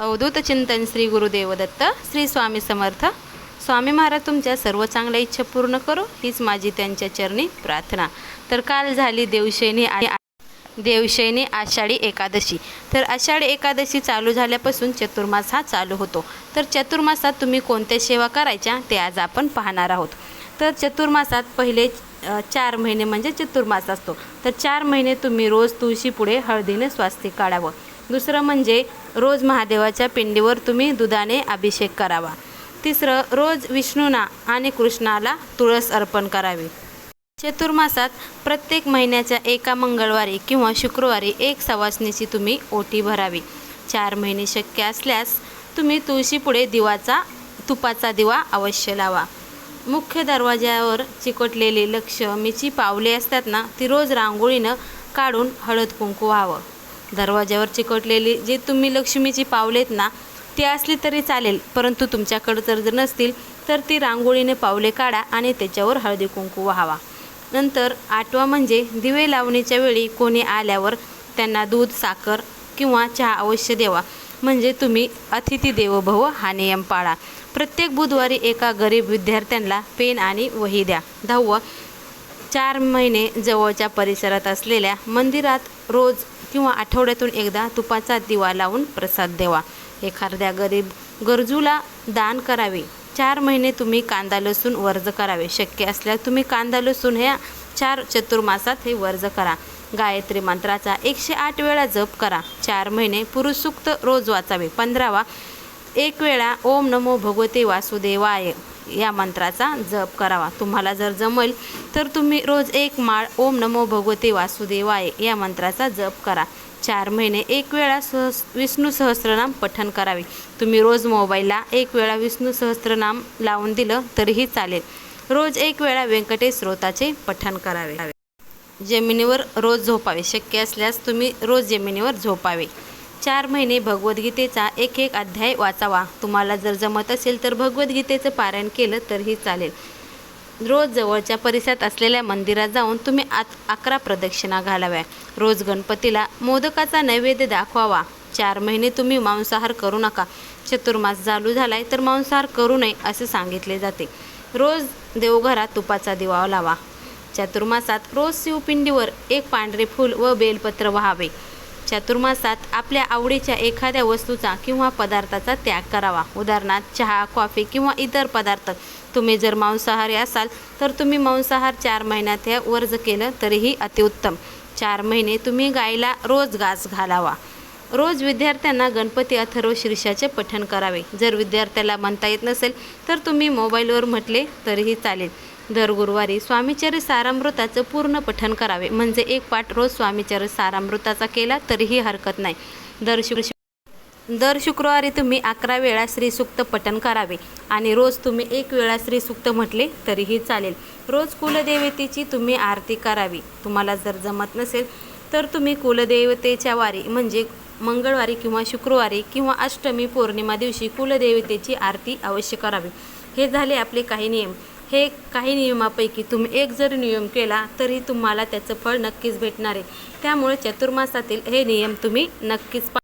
अवधूत चिंतन श्री गुरुदेव दत्त श्री स्वामी समर्थ. स्वामी महाराज तुमच्या सर्व चांगल्या इच्छा पूर्ण करो हीच माझी त्यांच्या चरणी प्रार्थना. तर काल झाली देवशैनी आणि देवशैनी आषाढी एकादशी. तर आषाढी एकादशी चालू झाल्यापासून चतुर्मास हा चालू होतो. तर चतुर्मासात तुम्ही कोणत्या सेवा करायच्या ते आज आपण पाहणार आहोत. तर चतुर्मासात पहिले चार महिने म्हणजे चतुर्मास असतो. तर चार महिने तुम्ही रोज तुळशीपुढे हळदीने स्वास्तिक काढावं. दुसरं म्हणजे रोज महादेवाच्या पिंडीवर तुम्ही दुधाने अभिषेक करावा. तिसरं रोज विष्णूना आणि कृष्णाला तुळस अर्पण करावी. चतुर्मासात प्रत्येक महिन्याच्या एका मंगळवारी किंवा शुक्रवारी एक सवासणीची तुम्ही ओटी भरावी. चार महिने शक्य असल्यास तुम्ही तुळशीपुढे दिवाचा तुपाचा दिवा अवश्य लावा. मुख्य दरवाज्यावर चिकटलेली लक्ष्मीची पावले असतात ना ती रोज रांगोळीनं काढून हळद कुंकू व्हावं. दरवाज्यावर चिकटलेली जे तुम्ही लक्ष्मीची पावलेत ना ती असली तरी चालेल परंतु तुमच्याकडं जर जर नसतील तर ती रांगोळीने पावले काढा आणि त्याच्यावर हळदी कुंकू व्हावा. नंतर आठवा म्हणजे दिवे लावणीच्या वेळी कोणी आल्यावर त्यांना दूध साखर किंवा चहा अवश्य द्यावा. म्हणजे तुम्ही अतिथी देवभव हा नियम पाळा. प्रत्येक बुधवारी एका गरीब विद्यार्थ्यांना पेन आणि वही द्या. दहावं चार महिने जवळच्या परिसरात असलेल्या मंदिरात रोज किंवा आठवड्यातून एकदा तुपाचा दिवा लावून प्रसाद द्यावा. एखाद्या गरीब गरजूला दान करावे. चार महिने तुम्ही कांदा लसूण वर्ज करावे. शक्य असल्यास तुम्ही कांदा लसूण ह्या चार चतुर्मासात हे वर्ज करा. गायत्री मंत्राचा एकशे आठ वेळा जप करा. चार महिने पुरुषसूक्त रोज वाचावे. पंधरावा एक वेळा ओम नमो भगवते वासुदेवाय. या मंत्राचा जप करावा. तुम्हाला जर जमेल तर तुम्ही रोज एक माळ ओम नमो भगवते वासुदेवाय या मंत्राचा जप करा. चार महिने एक वेळा सहस विष्णू सहस्त्रनाम पठण करावे. तुम्ही रोज मोबाईलला एक वेळा विष्णू सहस्त्रनाम लावून दिलं तरीही चालेल. रोज एक वेळा व्यंकटेश स्रोताचे पठण करावे. जमिनीवर रोज झोपावे. शक्य असल्यास तुम्ही रोज जमिनीवर झोपावे. चार महिने भगवद्गीतेचा एक एक अध्याय वाचावा. तुम्हाला जर जमत असेल तर भगवद्गीतेचं पारायण केलं तरीही चालेल. रोज जवळच्या परिसरात असलेल्या मंदिरात जाऊन तुम्ही आत अकरा प्रदक्षिणा घालाव्या. रोज गणपतीला मोदकाचा नैवेद्य दाखवावा. चार महिने तुम्ही मांसाहार करू नका. चतुर्मास चालू झालाय तर मांसाहार करू नये असे सांगितले जाते. रोज देवघरात तुपाचा दिवा लावा. चतुर्मासात रोज शिवपिंडीवर एक पांढरे फूल व बेलपत्र व्हावे. चतुर्मासात आपल्या आवडीच्या एखाद्या वस्तूचा किंवा पदार्थाचा त्याग करावा. उदाहरणार्थ चहा कॉफी किंवा इतर पदार्थ. तुम्ही जर मांसाहारी असाल तर तुम्ही मांसाहार चार महिन्यात हे वर्ज केलं तरीही अतिउत्तम. चार महिने तुम्ही गायला रोज घास घालावा. रोज विद्यार्थ्यांना गणपती अथर्व शीर्षाचे पठण करावे. जर विद्यार्थ्याला म्हणता येत नसेल तर तुम्ही मोबाईलवर म्हटले तरीही चालेल. दर गुरुवारी स्वामीचरित सारामृताचं पूर्ण पठण करावे. म्हणजे एक पाठ रोज स्वामीचरित सारामृताचा केला तरीही हरकत नाही. दर शुक्र दर शुक्रवारी तुम्ही अकरा वेळा श्रीसुक्त पठण करावे. आणि रोज तुम्ही एक वेळा श्रीसुक्त म्हटले तरीही चालेल. रोज कुलदेवतेची तुम्ही आरती करावी. तुम्हाला जर जमत नसेल तर तुम्ही कुलदेवतेच्या वारी म्हणजे मंगळवारी किंवा शुक्रवारी किंवा अष्टमी पौर्णिमा दिवशी कुलदेवतेची आरती अवश्य करावी. हे झाले आपले काही नियम. हे काही नियमापैकी तुम्ही एक जर नियम केला तरी तुम्हाला त्याचं फळ नक्कीच भेटणार आहे. त्यामुळे चतुर्मासातील हे नियम तुम्ही नक्कीच पा